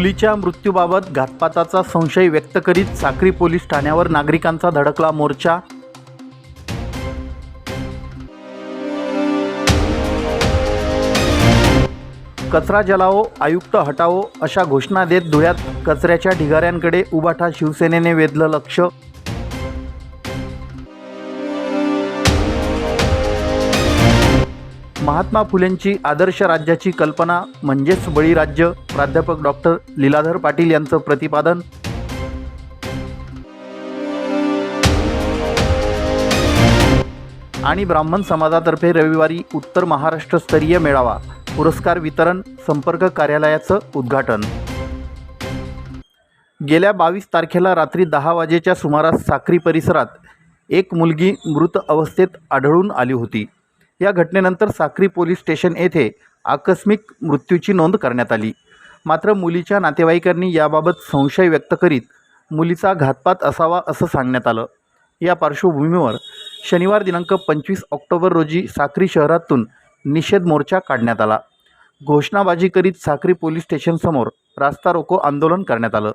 मुलीच्या मृत्यूबाबत घातपाताचा संशय व्यक्त करीत साक्री पोलीस ठाण्यावर नागरिकांचा धडकला मोर्चा. कचरा जलावो आयुक्त हटावो अशा घोषणा देत धुळ्यात कचऱ्याच्या ढिगाऱ्यांकडे उबाठा शिवसेनेने वेधलं लक्ष. महात्मा फुलेंची आदर्श राज्याची कल्पना म्हणजेच बळीराज्य प्राध्यापक डॉक्टर लीलाधर पाटील यांचं प्रतिपादन. आणि ब्राह्मण समाजातर्फे रविवारी उत्तर महाराष्ट्रस्तरीय मेळावा. पुरस्कार वितरण संपर्क कार्यालयाचं उद्घाटन. गेल्या बावीस तारखेला रात्री दहा वाजेच्या सुमारास साक्री परिसरात एक मुलगी मृत अवस्थेत आढळून आली होती. या घटनेनंतर साक्री पोलीस स्टेशन येथे आकस्मिक मृत्यूची नोंद करण्यात आली. मात्र मुलीच्या नातेवाईकांनी याबाबत संशय व्यक्त करीत मुलीचा घातपात असावा असं सांगण्यात आलं. या पार्श्वभूमीवर शनिवार दिनांक पंचवीस ऑक्टोबर रोजी साक्री शहरातून निषेध मोर्चा काढण्यात आला. घोषणाबाजी करीत साक्री पोलीस स्टेशनसमोर रास्ता रोको आंदोलन करण्यात आलं.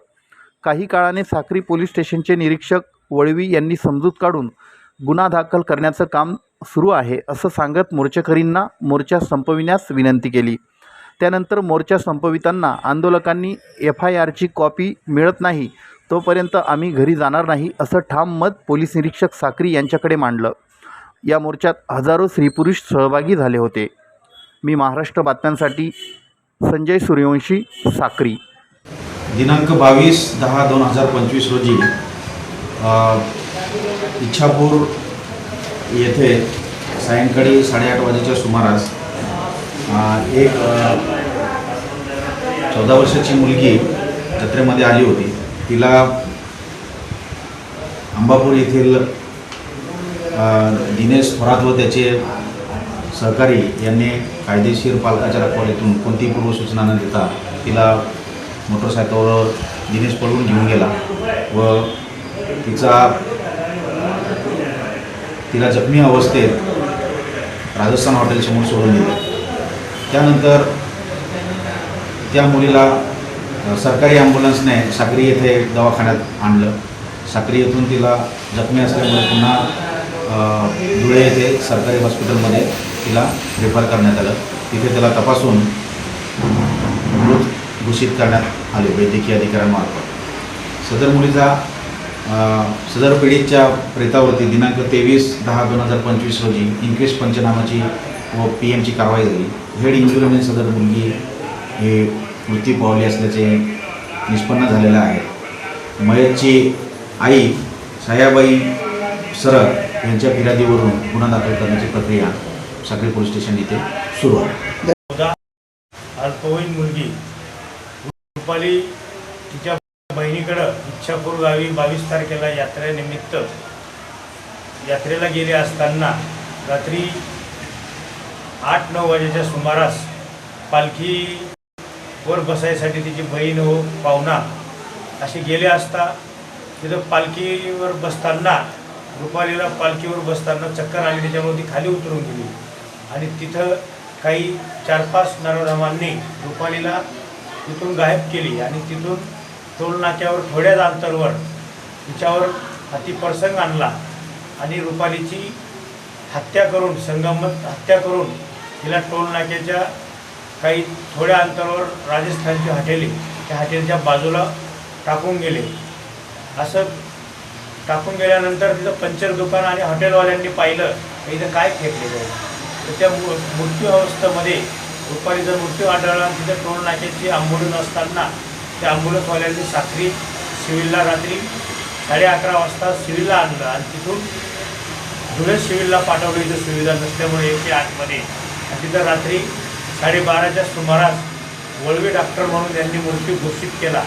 काही काळाने साक्री पोलीस स्टेशनचे निरीक्षक वळवी यांनी समजूत काढून गुन्हा दाखल करण्याचं काम सुरू आहे असं सांगत मोर्चेकरींना मोर्चा संपविण्यास विनंती केली. त्यानंतर मोर्चा संपविताना आंदोलकांनी एफ आय आरची कॉपी मिळत नाही तोपर्यंत आम्ही घरी जाणार नाही असं ठाम मत पोलीस निरीक्षक साक्री यांच्याकडे मांडलं. या मोर्चात हजारो स्त्रीपुरुष सहभागी झाले होते. मी महाराष्ट्र बातम्यांसाठी संजय सूर्यवंशी साक्री. दिनांक बावीस दहा दोन हजार पंचवीस रोजी इच्छापूर येथे सायंकाळी साडेआठ वाजेच्या सुमारास एक चौदा वर्षाची मुलगी जत्रेमध्ये आली होती. तिला अंबापूर येथील दिनेश थोरात व त्याचे सहकारी यांनी कायदेशीर पालकाच्या रखवालीतून कोणतीही पूर्वसूचना न देता तिला मोटरसायकलवर दिनेश पळवून घेऊन गेला व तिचा तिला जखमी अवस्थेत राजस्थान हॉटेलसमोर सोडून दिले. त्यानंतर त्या मुलीला सरकारी ॲम्ब्युलन्सने साक्री येथे दवाखान्यात आणलं. साक्री येथून तिला जखमी असल्यामुळे पुन्हा धुळे येथे सरकारी हॉस्पिटलमध्ये तिला रेफर करण्यात आलं. तिथे त्याला तपासून मृत घोषित करण्यात आले वैद्यकीय अधिकाऱ्यांमार्फत. सदर मुलीचा सदर पीडितच्या प्रेतावरती दिनांक तेवीस दहा दोन हजार पंचवीस रोजी इंक्वेश पंचनामाची व पी एमची कारवाई झाली. हेड इंजुरीमध्ये सदर मुलगी हे मृत्यू पावली असल्याचे निष्पन्न झालेलं आहे. मयतची आई सयाबाई सरळ यांच्या फिर्यादीवरून गुन्हा दाखल करण्याची प्रक्रिया साखळी पोलीस स्टेशन येथे सुरू आहे. अल्पवयीन मुलगी रुपाली तिच्या बहिणीकडं इच्छापूर गावी बावीस तारखेला यात्रेनिमित्त यात्रेला गेले असताना रात्री आठ नऊ वाजेच्या सुमारास पालखीवर बसायसाठी तिची बहीण हो पाहुणा असे गेले असता तिथं पालखीवर बसताना रुपालीला पालखीवर बसताना चक्कर आली त्याच्यामुळे ती खाली उतरून गेली. आणि तिथं काही चार पाच नरोधमांनी रुपालीला तिथून गायब केली आणि तिथून टोल नाक्यावर थोड्याच अंतरवर तिच्यावर अतिप्रसंग आणला आणि रुपालीची हत्या करून संगमत हत्या करून तिला टोल नाक्याच्या काही थोड्या अंतरावर राजस्थानची हॉटेली त्या हॉटेलच्या बाजूला टाकून गेले. असं टाकून गेल्यानंतर तिथं पंचर दुकान आणि हॉटेलवाल्यांनी पाहिलं की इथं काय फेकलेलं आहे तर त्या मु मृत्यू अवस्थेमध्ये रुपालीचा मृत्यू आढळला तिथं टोल नाक्याची आंबोलून असताना त्या आंबुलन्सवाल्यांनी साखरी सिव्हिलला रात्री साडे अकरा वाजता सिव्हिलला आणलं. आणि तिथून धुळे सिव्हिलला पाठवलं इथं सुविधा नसल्यामुळे एकशे आठमध्ये आणि तिथं रात्री साडेबाराच्या सुमारास वळवे डॉक्टर म्हणून त्यांनी मृत्यू घोषित केला.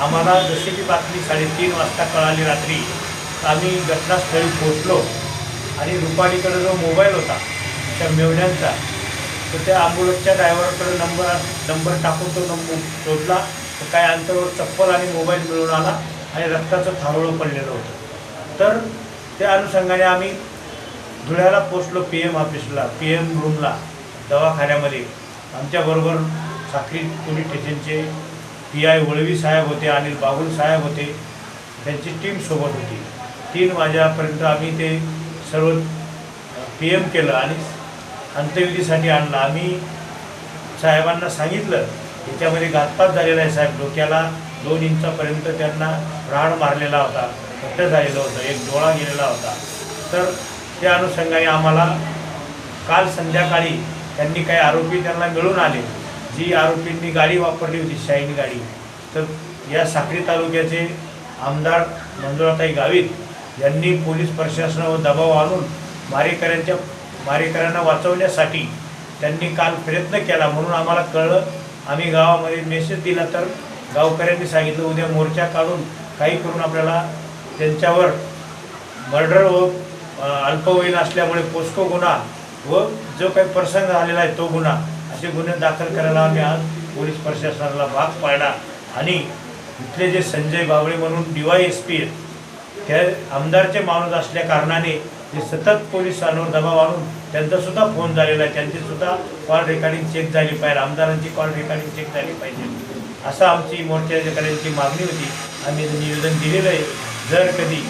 आम्हाला जशी ती बातमी साडेतीन वाजता कळाली रात्री तर आम्ही घटनास्थळी पोचलो आणि रुपालीकडे जो मोबाईल होता त्या मेवण्यांचा तर त्या ॲम्ब्युलन्सच्या ड्रायव्हरकडे नंबर नंबर टाकून तो नंबर शोधला. तर काय अंतरावर चप्पल आणि मोबाईल मिळून आला आणि रक्ताचं थारोळं पडलेलं होतं. तर त्या अनुषंगाने आम्ही धुळ्याला पोचलो पी एम ऑफिसला पी एम रूमला दवाखान्यामध्ये. आमच्याबरोबर साखरी पोलीस स्टेशनचे पी आय वळवी साहेब होते अनिल बागुल साहेब होते. त्यांची टीम सोबत होती. तीन वाजेपर्यंत आम्ही ते सर्व पी एम केलं आणि अंत्यविधीसाठी आणलं. आम्ही साहेबांना सांगितलं याच्यामध्ये घातपात झालेला आहे साहेब. डोक्याला दोन इंचापर्यंत त्यांना राड मारलेला होता. घट्ट झालेलं होतं. एक डोळा गेलेला होता. तर त्या अनुषंगाने आम्हाला काल संध्याकाळी त्यांनी काही आरोपी त्यांना मिळून आले. जी आरोपींनी गाडी वापरली होती शाईन गाडी. तर या साक्री तालुक्याचे आमदार मंजुळाताई गावित यांनी पोलीस प्रशासनावर दबाव आणून मारेकऱ्यांच्या मारेकऱ्यांना वाचवण्यासाठी त्यांनी काल प्रयत्न केला म्हणून आम्हाला कळलं आम्ही गावामध्ये मेसेज दिला तर गावकऱ्यांनी सांगितलं उद्या मोर्चा काढून काही करून आपल्याला त्यांच्यावर मर्डर व अल्पवयीन असल्यामुळे पोस्को गुन्हा व जो काही प्रसंग झालेला आहे तो गुन्हा असे गुन्हे दाखल करायला आम्ही आज पोलीस प्रशासनाला भाग पाडला आणि इथले जे संजय बावळे म्हणून डी वाय एस पी आहेत त्या आमदारचे माणूस असल्या कारणाने ते सतत पोलिसांवर दबाव आणून त्यांचा सुद्धा फोन झालेला आहे. त्यांची सुद्धा कॉल रेकॉर्डिंग चेक झाली पाहिजे. आमदारांची कॉल रेकॉर्डिंग चेक झाली पाहिजे. असं आमची मोर्चाच्याकड्यांची मागणी होती. आम्ही निवेदन दिलेलं आहे. जर कधी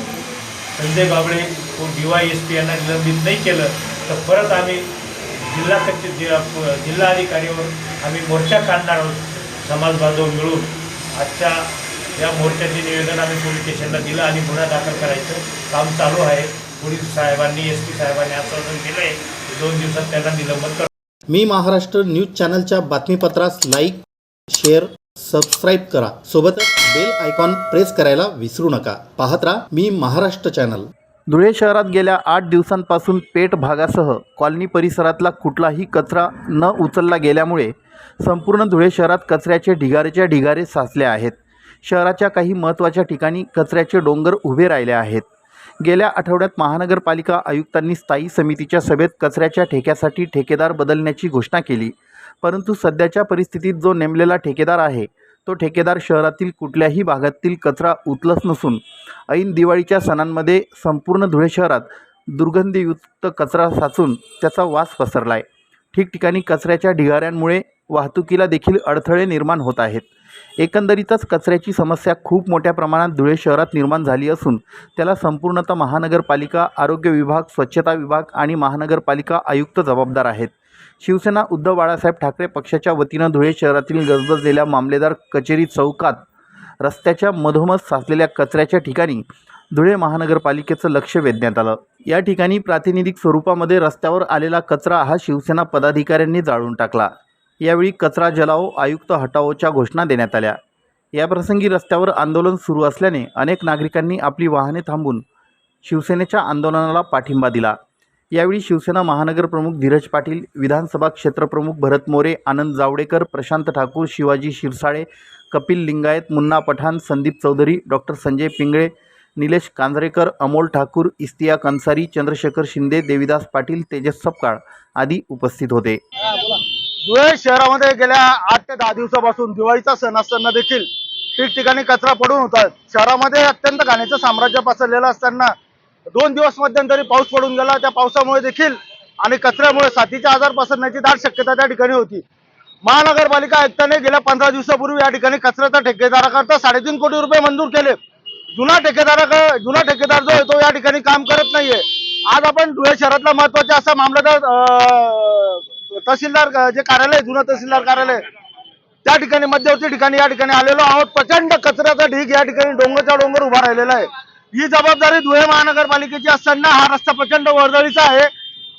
संजय बाबळे व डी वाय एस पी यांना निलंबित नाही केलं तर परत आम्ही जिल्हा कचे जिल्हा अधिकारीवर आम्ही मोर्चा काढणार आहोत. समाज बांधव मिळून. आजच्या या मोर्चाचे निवेदन आम्ही पोलीस स्टेशनला दिलं आणि गुन्हा दाखल करायचं काम चालू आहे. पोलीस साहेबांनी एस पी साहेबांनी आश्वासन दिलं आहे दोन दिवसात त्यांना निलंबन कर मी महाराष्ट्र न्यूज चॅनलच्या बातमीपत्रास लाईक शेअर सबस्क्राईब करा. सोबतच बेल आयकॉन प्रेस करायला विसरू नका. पाहत राहा मी महाराष्ट्र चॅनल. धुळे शहरात गेल्या आठ दिवसांपासून पेठ भागासह कॉलनी परिसरातला कुठलाही कचरा न उचलला गेल्यामुळे संपूर्ण धुळे शहरात कचऱ्याचे ढिगारेच्या ढिगारे साचले आहेत. शहराच्या काही महत्त्वाच्या ठिकाणी कचऱ्याचे डोंगर उभे राहिले आहेत. गेल्या आठवड्यात महानगरपालिका आयुक्तांनी स्थायी समितीच्या सभेत कचऱ्याच्या ठेक्यासाठी ठेकेदार बदलण्याची घोषणा केली. परंतु सध्याच्या परिस्थितीत जो नेमलेला ठेकेदार आहे तो ठेकेदार शहरातील कुठल्याही भागातील कचरा उचलत नसून ऐन दिवाळीच्या सणांमध्ये संपूर्ण धुळे शहरात दुर्गंधीयुक्त कचरा साचून त्याचा वास पसरला आहे ठिकठिकाणी कचऱ्याच्या ढिगाऱ्यांमुळे वाहतुकीला देखील अडथळे निर्माण होत आहेत. एकंदरीतच कचऱ्याची समस्या खूप मोठ्या प्रमाणात धुळे शहरात निर्माण झाली असून त्याला संपूर्णतः महानगरपालिका आरोग्य विभाग स्वच्छता विभाग आणि महानगरपालिका आयुक्त जबाबदार आहेत. शिवसेना उद्धव बाळासाहेब ठाकरे पक्षाच्या वतीनं धुळे शहरातील गजबजलेल्या मामलेदार कचेरी चौकात रस्त्याच्या मधोमध साचलेल्या कचऱ्याच्या ठिकाणी धुळे महानगरपालिकेचं लक्ष वेधण्यात आलं. या ठिकाणी प्रातिनिधिक स्वरूपामध्ये रस्त्यावर आलेला कचरा हा शिवसेना पदाधिकाऱ्यांनी जाळून टाकला. यावेळी कचरा जलाओ आयुक्त हटाओच्या घोषणा देण्यात आल्या. याप्रसंगी रस्त्यावर आंदोलन सुरू असल्याने अनेक नागरिकांनी आपली वाहने थांबून शिवसेनेच्या आंदोलनाला पाठिंबा दिला. यावेळी शिवसेना महानगर प्रमुख धीरज पाटील विधानसभा क्षेत्रप्रमुख भरत मोरे आनंद जावडेकर प्रशांत ठाकूर शिवाजी शिरसाळे कपिल लिंगायत मुन्ना पठाण संदीप चौधरी डॉक्टर संजय पिंगळे निलेश कांजरेकर अमोल ठाकूर इस्तिया कंसारी चंद्रशेखर शिंदे देविदास पाटील तेजस सपकाळ आदी उपस्थित होते. धुळे शहरामध्ये गेल्या आठ ते दहा दिवसापासून दिवाळीचा सण असताना देखील ठिकठिकाणी कचरा पडून होता. शहरामध्ये अत्यंत घाण्याचं साम्राज्य पसरलेलं असताना दोन दिवस मध्यंतरी पाऊस पडून गेला. त्या पावसामुळे देखील आणि कचऱ्यामुळे साथीचे आजार पसरण्याची दाट शक्यता त्या ठिकाणी होती. महानगरपालिका आयुक्ताने गेल्या पंधरा दिवसापूर्वी या ठिकाणी कचऱ्याचा ठेकेदाराकरता साडेतीन कोटी रुपये मंजूर केले. जुना ठेकेदारा जुना ठेकेदार जो आहे तो या ठिकाणी काम करत नाहीये. आज आपण धुळे शहरातला महत्त्वाचा असा मामलेदार अं, तहसीलदार जे कार्यालय जुनं तहसीलदार कार्यालय त्या ठिकाणी मध्यवर्ती ठिकाणी या ठिकाणी आलेलो आहोत. प्रचंड कचऱ्याचा ढीग या ठिकाणी डोंगरचा डोंगर उभा राहिलेला आहे. ही जबाबदारी धुळे महानगरपालिकेची असताना हा रस्ता प्रचंड वर्दळीचा आहे.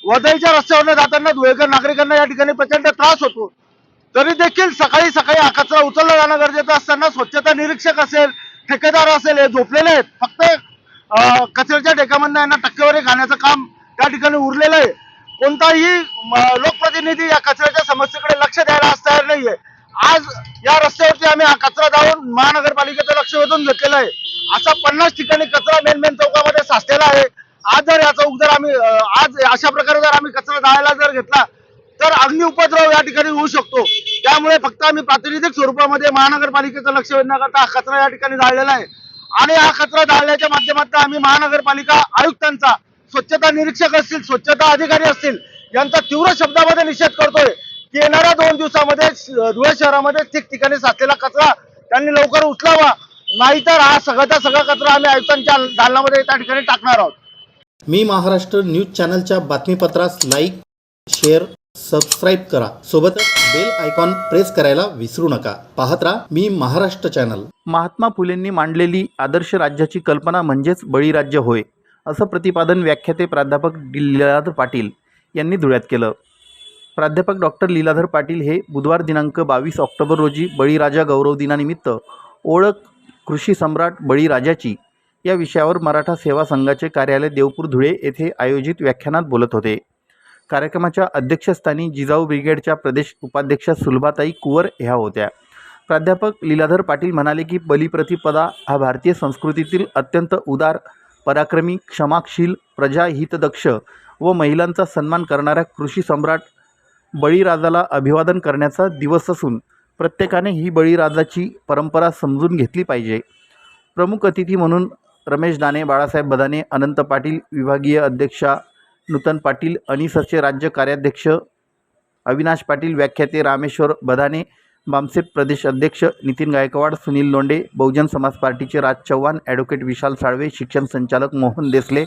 वर्दळीच्या रस्त्यावर जाताना धुळेकर नागरिकांना या ठिकाणी प्रचंड त्रास होतो. तरी देखील सकाळी सकाळी हा कचरा उचलला जाणं गरजेचं असताना स्वच्छता निरीक्षक असेल ठेकेदार असेल हे झोपलेले आहेत. फक्त कचऱ्याच्या ठेक्यामधनं यांना टक्केवारी खाण्याचं काम त्या ठिकाणी उरलेलं आहे. कोणताही लोकप्रतिनिधी या कचऱ्याच्या समस्येकडे लक्ष द्यायला आज तयार नाहीये. आज या रस्त्यावरती आम्ही हा कचरा जाऊन महानगरपालिकेचं लक्ष वेधून घेतलेलं आहे. असा पन्नास ठिकाणी कचरा मेन मेन चौकामध्ये साचलेला आहे. आज जर या चौक जर आम्ही आज अशा प्रकारे जर आम्ही कचरा जाळायला जर घेतला तर अग्नि उपद्रव या ठिकाणी होऊ शकतो. त्यामुळे फक्त आम्ही प्रातिनिधिक स्वरूपामध्ये महानगरपालिकेचं लक्ष वेधण्याकरता हा कचरा या ठिकाणी जाळलेला आहे. आणि हा कचरा जाळण्याच्या माध्यमातून आम्ही महानगरपालिका आयुक्तांचा स्वच्छता निरीक्षक असतील स्वच्छता अधिकारी असतील यांचा तीव्र शब्दामध्ये निषेध करतोय की येणाऱ्या दोन दिवसामध्ये धुळे शहरामध्ये ठिकठिकाणी साचलेला कचरा त्यांनी लवकर उचलावा. नाहीतर हा सगळ्याचा सगळा कचरा आम्ही आयुक्तांच्या दालनामध्ये त्या ठिकाणी टाकणार आहोत. मी महाराष्ट्र न्यूज चॅनलच्या बातमीपत्रास लाईक शेअर सबस्क्राईब करा. सोबतच बेल आयकॉन प्रेस करायला विसरू नका. पाहत राहा मी महाराष्ट्र चॅनल. महात्मा फुलेंनी मांडलेली आदर्श राज्याची कल्पना म्हणजेच बळीराज्य होय. असं प्रतिपादन व्याख्याते प्राध्यापक लीलाधर पाटील यांनी धुळ्यात केलं. प्राध्यापक डॉक्टर लीलाधर पाटील हे बुधवार दिनांक बावीस ऑक्टोबर रोजी बळीराजा गौरव दिनानिमित्त ओळख कृषी सम्राट बळीराजाची या विषयावर मराठा सेवा संघाचे कार्यालय देवपूर धुळे येथे आयोजित व्याख्यानात बोलत होते. कार्यक्रमाच्या अध्यक्षस्थानी जिजाऊ ब्रिगेडच्या प्रदेश उपाध्यक्षा सुलभाताई कुवर ह्या होत्या. प्राध्यापक लीलाधर पाटील म्हणाले की बलिप्रतिपदा हा भारतीय संस्कृतीतील अत्यंत उदार पराक्रमी क्षमाशील प्रजाहितदक्ष व महिलांचा सन्मान करणाऱ्या कृषी सम्राट बळीराजाला अभिवादन करण्याचा दिवस असून प्रत्येकाने ही बळीराजाची परंपरा समजून घेतली पाहिजे. प्रमुख अतिथी म्हणून रमेश दाने बाळासाहेब बदाने अनंत पाटील विभागीय अध्यक्षा नूतन पाटील अनिसचे राज्य कार्याध्यक्ष अविनाश पाटील व्याख्याते रामेश्वर बदाने बामसेप प्रदेश अध्यक्ष नितीन गायकवाड सुनील लोंडे बहुजन समाज पार्टीचे राज चव्हाण ॲडव्होकेट विशाल साळवे शिक्षण संचालक मोहन देसले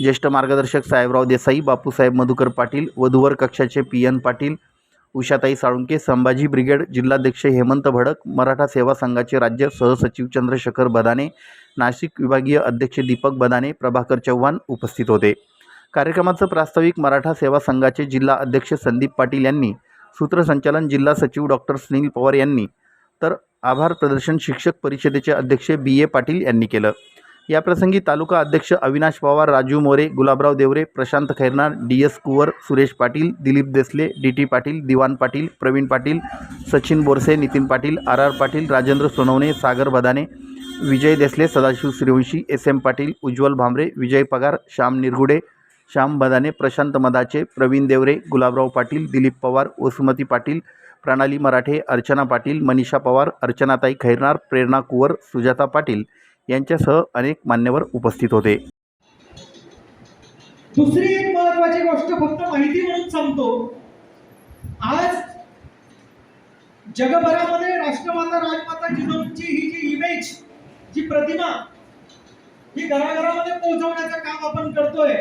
ज्येष्ठ मार्गदर्शक साहेबराव देसाई बापूसाहेब मधुकर पाटील वधूवर कक्षाचे P N Patil Ushatai Salunke Sambhaji brigade जिल्हाध्यक्ष हेमंत भडक मराठा सेवा संघाचे राज्य सहसचिव चंद्रशेखर बदाने नाशिक विभागीय अध्यक्ष दीपक बदाने प्रभाकर चव्हाण उपस्थित होते. कार्यक्रमाचं प्रास्ताविक मराठा सेवा संघाचे जिल्हा अध्यक्ष संदीप पाटील यांनी सूत्रसंचालन जिल्हा सचिव डॉक्टर सुनील पवार यांनी तर आभार प्रदर्शन शिक्षक परिषदेचे अध्यक्ष बी ए पाटील यांनी केलं. याप्रसंगी तालुका अध्यक्ष Avinash Pawar Raju More Gulabrao Devre Prashant Khairnar D S Kuvar Suresh Patil Dilip Desale D T Patil Diwan Patil Pravin Patil Sachin Borse Nitin Patil R R Patil Rajendra Sonawane Sagar Badane Vijay Desale Sadashiv Suryawanshi S M Patil Ujjwal Bhambare Vijay Pagar Shyam Nirgude Shyam बदाने Prashant मदाचे Pravin Deore Gulabrao Patil Dilip Pawar Vasumati Patil प्रणाली मराठे अर्चना पाटील मनीषा पवार अर्चनाताई खैरनार प्रेरणा कुवर सुजाता पाटील यांच्यासह अनेक मान्यवर उपस्थित होते. दुसरी एक महत्वाची गोष्ट फक्त माहिती म्हणून सांगतो. आज जगभरामध्ये राष्ट्रमाता राजमाता जिजाऊंची ही जी इमेज जी प्रतिमा ही घराघरामध्ये पोहोचवण्याचं काम आपण करतोय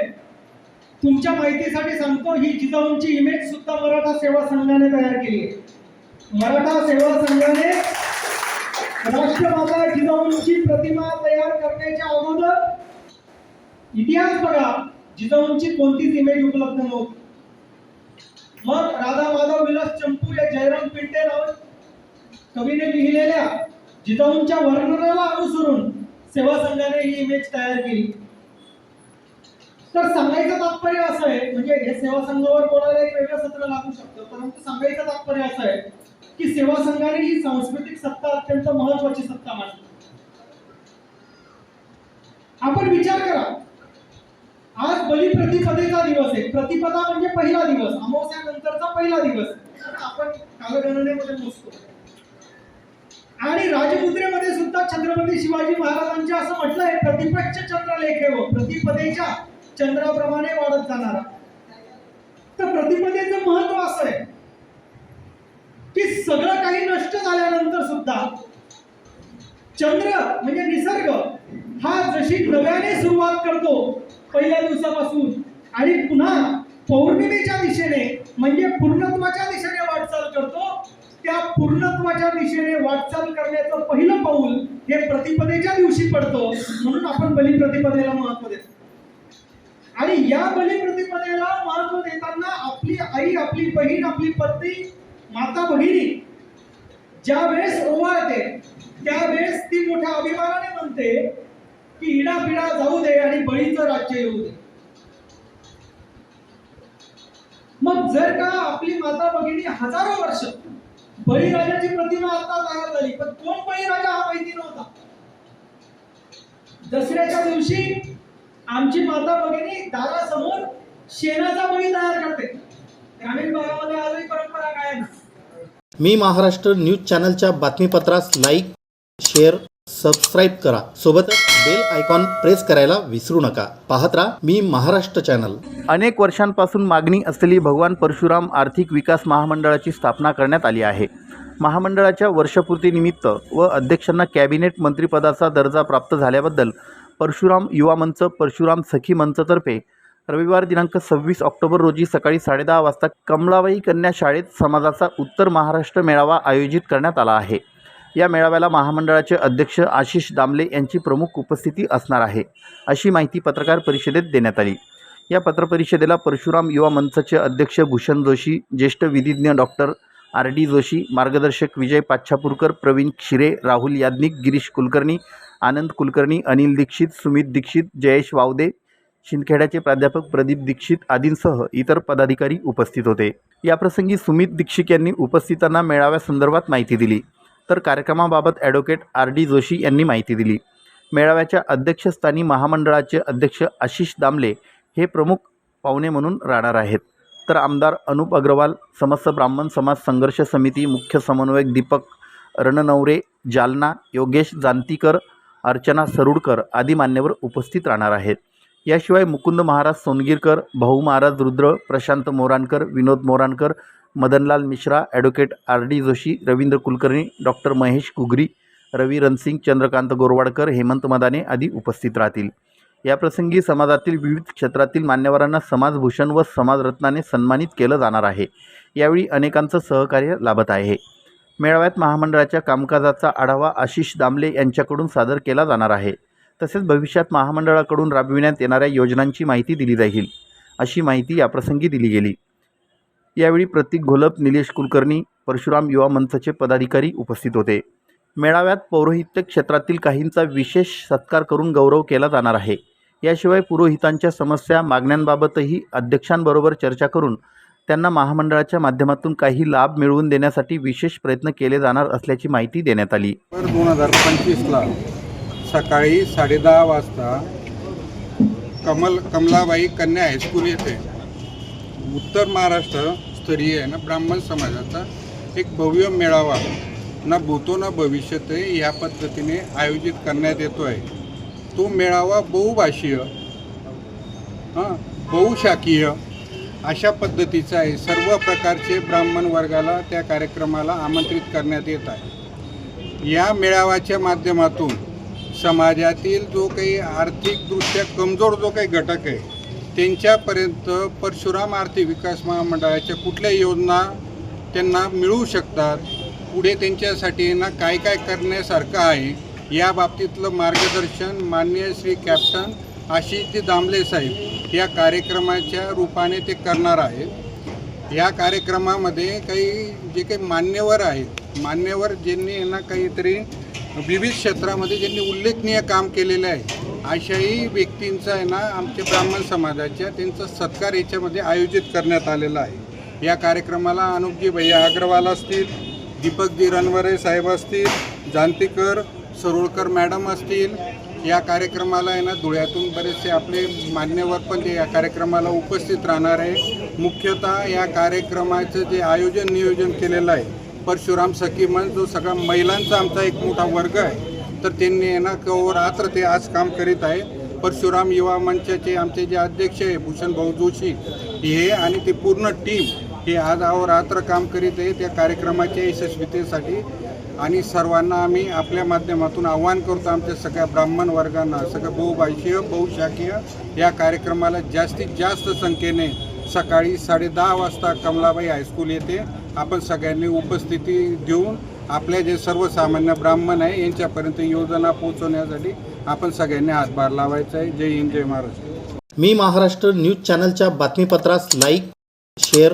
तुमच्या माहितीसाठी सांगतो ही जिजाऊंची इमेज सुद्धा मराठा सेवा संघाने तयार केली आहे. मराठा सेवा संघाने राष्ट्रमाता जिजाऊंची प्रतिमा तयार करण्याच्या अगोदर इतिहास बघा जिजाऊंची कोणतीच इमेज उपलब्ध नव्हती. मग राधा माधव विलास चंपू या जयराम पिंटे नाव कवीने लिहिलेल्या जिजाऊंच्या वर्णनाला अनुसरून सेवा संघाने ही इमेज तयार केली. तर सांगायचं तात्पर्य असं आहे म्हणजे हे सेवा संघावर बोलायला एक वेगळं सत्र लागू शकतं. परंतु सांगायचं तात्पर्य असं आहे की सेवा संघाने ही सांस्कृतिक सत्ता अत्यंत महत्वाची सत्ता मानली आपण विचार करा. आज बलिप्रतिपदेचा दिवस आहे. प्रतिपदा म्हणजे पहिला दिवस. अमावस्यानंतरचा पहिला दिवस आपण कालगणनेमध्ये मोजतो. आणि राजमुद्रेमध्ये सुद्धा छत्रपती शिवाजी महाराजांच्या असं म्हटलंय प्रतिपक्ष चंद्रलेख व हो, प्रतिपदेच्या चंद्राप्रमाणे वाढत जाणारा. तर प्रतिपदेचं महत्त्व असं आहे की सगळं काही नष्ट झाल्यानंतर सुद्धा चंद्र म्हणजे निसर्ग हा जशी नव्याने सुरुवात करतो पहिल्या दिवसापासून आणि पुन्हा पौर्णिमेच्या दिशेने म्हणजे पूर्णत्वाच्या दिशेने वाटचाल करतो त्या पूर्णत्वाच्या दिशेने वाटचाल करण्याचं पहिलं पाऊल हे प्रतिपदेच्या दिवशी पडतो. म्हणून आपण बलिप्रतिपदेला महत्त्व देतो. आणि या बलिप्रतिपदेला महत्त्व देताना आपली आई आपली बहीण आपली पत्नी माता भगिनी ज्या वेळेस ओवाळते त्यावेळेस ती मोठ्या अभिमानाने म्हणते की इडा पिडा जाऊ दे आणि बळीचं राज्य येऊ दे. मग जर का आपली माता भगिनी हजारो वर्ष बळीराजाची प्रतिमा आता तयार झाली पण कोण बळीराजा हा माहिती नव्हता. दसऱ्याच्या दिवशी आमची माता भगिनी दारासमोर शेणाचा बळी तयार करते. ग्रामीण भागामध्ये आजही परंपरा काय आहे. मी महाराष्ट्र न्यूज चॅनलच्या बातमीपत्रास लाईक शेअर सबस्क्राईब करा. सोबतच बेल आयकॉन प्रेस करायला विसरू नका. पाहत राहा मी महाराष्ट्र चॅनल. अनेक वर्षांपासून मागणी असलेली भगवान परशुराम आर्थिक विकास महामंडळाची स्थापना करण्यात आली आहे. महामंडळाच्या वर्षपूर्तीनिमित्त व अध्यक्षांना कॅबिनेट मंत्रिपदाचा दर्जा प्राप्त झाल्याबद्दल परशुराम युवा मंच परशुराम सखी मंचतर्फे रविवार दिनांक सव्वीस ऑक्टोबर रोजी सकाळी साडेदहा वाजता कमलाबाई कन्या शाळेत समाजाचा उत्तर महाराष्ट्र मेळावा आयोजित करण्यात आला आहे. या मेळाव्याला महामंडळाचे अध्यक्ष आशिष दामले यांची प्रमुख उपस्थिती असणार आहे अशी माहिती पत्रकार परिषदेत देण्यात आली. या पत्रपरिषदेला परशुराम युवा मंचचे अध्यक्ष भूषण जोशी ज्येष्ठ विधिज्ञ डॉक्टर आर डी जोशी मार्गदर्शक विजय पाच्छापूरकर प्रवीण क्षिरे राहुल याज्ञिक गिरीश कुलकर्णी आनंद कुलकर्णी अनिल दीक्षित सुमित दीक्षित जयेश वावदे शिंदखेड्याचे प्राध्यापक प्रदीप दीक्षित आदींसह इतर पदाधिकारी उपस्थित होते. याप्रसंगी सुमित दीक्षित यांनी उपस्थितांना मेळाव्यासंदर्भात माहिती दिली. तर कार्यक्रमाबाबत ॲडव्होकेट आर डी जोशी यांनी माहिती दिली. मेळाव्याच्या अध्यक्षस्थानी महामंडळाचे अध्यक्ष आशिष दामले हे प्रमुख पाहुणे म्हणून राहणार आहेत. तर आमदार अनुप अग्रवाल समस्त ब्राह्मण समाज संघर्ष समिती मुख्य समन्वयक दीपक रणनवरे जालना योगेश जानतीकर अर्चना सरुडकर आदी मान्यवर उपस्थित राहणार आहेत. याशिवाय Mukund Maharaj Songirkar Bhau Maharaj Rudra Prashant Morankar Vinod Morankar Madanlal Mishra advocate R D Joshi Ravindra Kulkarni doctor Mahesh Kugari Ravi Ransing Chandrakant Gorwadkar Hemant Madane आदी उपस्थित राहतील. याप्रसंगी समाजातील विविध क्षेत्रातील मान्यवरांना समाजभूषण व समाजरत्नाने सन्मानित केलं जाणार आहे. यावेळी अनेकांचं सहकार्य लाभत आहे. मेळाव्यात महामंडळाच्या कामकाजाचा आढावा आशिष दामले यांच्याकडून सादर केला जाणार आहे. तसेच भविष्यात महामंडळाकडून राबविण्यात येणाऱ्या योजनांची माहिती दिली जाईल अशी माहिती याप्रसंगी दिली गेली. यावेळी प्रतीक घोलप निलेश कुलकर्णी परशुराम युवा मंचचे पदाधिकारी उपस्थित होते. मेळाव्यात पौरोहित्य क्षेत्रातील काहींचा विशेष सत्कार करून गौरव केला जाणार आहे. याशिवाय पुरोहितांच्या समस्या मागण्यांबाबतही अध्यक्षांबरोबर चर्चा करून त्यांना महामंडळाच्या माध्यमातून काही लाभ मिळवून देण्यासाठी विशेष प्रयत्न केले जाणार असल्याची माहिती देण्यात आली. दोन हजार पंचवीसला सकाळी साडेदहा वाजता कमल कमलाबाई कन्या हायस्कूल येथे उत्तर महाराष्ट्र स्तरीय आहे ना ब्राह्मण समाजाचा एक भव्य मेळावा ना भूतो ना भविष्यत या पद्धतीने आयोजित करण्यात येतो आहे तो मेळावा बहुभाषीय हां बहुशाखीय अशा पद्धतीचं आहे. सर्व प्रकारचे ब्राह्मण वर्गाला त्या कार्यक्रमाला आमंत्रित करण्यात येत आहे. या मेळाव्याच्या माध्यमातून समाजातील जो काही आर्थिकदृष्ट्या कमजोर जो काही घटक आहे त्यांच्यापर्यंत परशुराम आर्थिक विकास महामंडळाच्या कुठल्या योजना त्यांना मिळू शकतात पुढे त्यांच्यासाठी ना काय काय करण्यासारखं आहे या बाबतीतलं मार्गदर्शन माननीय श्री कॅप्टन आशिषजी दामले साहेब या कार्यक्रमाच्या रूपाने ते करणार आहेत. या कार्यक्रमामध्ये काही जे काही मान्यवर आहेत मान्यवर ज्यांनी यांना काहीतरी विविध क्षेत्रामध्ये ज्यांनी उल्लेखनीय काम केलेलं आहे अशाही व्यक्तींचा आहे ना आमच्या ब्राह्मण समाजाच्या त्यांचा सत्कार याच्यामध्ये आयोजित करण्यात आलेला आहे. या कार्यक्रमाला अनुपजी भैया अग्रवाल असतील दीपकजी रणवरे साहेब असतील जानतीकर सरोळकर मॅडम असतील या कार्यक्रमाला आहे ना धुळ्यातून बरेचसे आपले मान्यवर पण ते या कार्यक्रमाला उपस्थित राहणार आहे. मुख्यतः या कार्यक्रमाचं जे आयोजन नियोजन केलेलं आहे परशुराम सखी मंच जो सगळा महिलांचा आमचा एक मोठा वर्ग आहे तर त्यांनी आहे ना रात्र ते आज काम करीत आहे. परशुराम युवा मंचाचे आमचे जे अध्यक्ष आहे भूषण भाऊ जोशी हे आणि ते पूर्ण टीम हे आज अहोरात्र काम करीत आहे त्या कार्यक्रमाच्या यशस्वीतेसाठी. आणि सर्वांना आम्ही आपल्या माध्यमातून आव्हान करतो आमच्या सगळ्या ब्राह्मण वर्गांना सगळं बहुभाषीय बहुशाखीय या कार्यक्रमाला जास्तीत जास्त संख्येने सकाळी साडेदहा वाजता कमलाबाई हायस्कूल येथे आपण सगळ्यांनी उपस्थिती देऊन आपल्या जे सर्वसामान्य ब्राह्मण आहे यांच्यापर्यंत योजना पोहोचवण्यासाठी आपण सगळ्यांनी हातभार लावायचा आहे. जय हिंद जय महाराष्ट्र. मी महाराष्ट्र न्यूज चॅनलच्या बातमीपत्रास लाईक शेअर